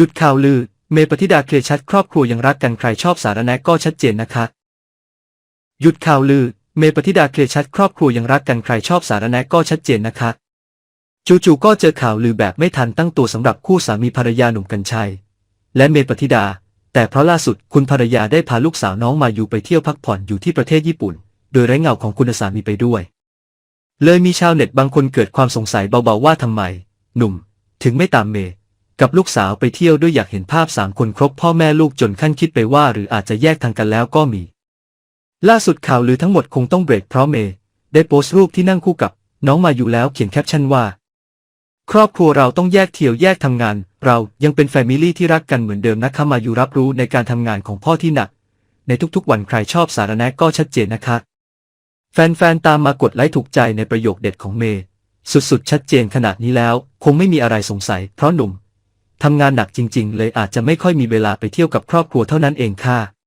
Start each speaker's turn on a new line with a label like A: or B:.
A: หยุดข่าวลือ เมปฏิดาเคลียร์ชัดครอบครัวยังรักกันใครชอบสารแหนก็ชัดเจนนะคะ หยุดข่าวลือ เมปฏิดาเคลียร์ชัดครอบครัวยังรักกันใครชอบสารแหนก็ชัดเจนนะคะ จู่ๆก็เจอข่าวลือแบบไม่ทันตั้งตัวสำหรับคู่สามีภรรยาหนุ่มกัญชัย และเมปฏิดา แต่เพราะล่าสุดคุณภรรยาได้พาลูกสาวน้องมาอยู่ไปเที่ยวพักผ่อนอยู่ที่ประเทศญี่ปุ่น โดยไร้เงาของคุณสามีไปด้วย เลยมีชาวเน็ตบางคนเกิดความสงสัยเบาๆว่าทำไม หนุ่ม ถึงไม่ตามเมย์ กับลูกสาวไปเที่ยวด้วยอยากเห็นภาพสามคนครบพ่อแม่ลูกจนขั้นคิดไปว่าหรืออาจจะแยกทางกันแล้วก็มี ล่าสุดข่าวลือทั้งหมดคงต้องเบรกเพราะเมย์ได้โพสต์รูปที่นั่งคู่กับ น้องมาอยู่แล้วเขียนแคปชั่นว่า ครอบครัวเราต้องแยกเที่ยวแยกทำงาน เรายังเป็นแฟมิลี่ที่รักกันเหมือนเดิมนะคะมาอยู่รับรู้ในการทำงานของพ่อที่หนัก ในทุกๆวันใครชอบสารแหนก็ชัดเจนนะคะ แฟนๆตามมากดไลค์ถูกใจในประโยคเด็ดของเมย์สุดๆชัดเจนขนาดนี้แล้ว คงไม่มีอะไรสงสัยเพราะหนุ่ม ทำงานหนักจริงๆ เลยอาจจะไม่ค่อยมีเวลาไปเที่ยวกับครอบครัวเท่านั้นเองค่ะ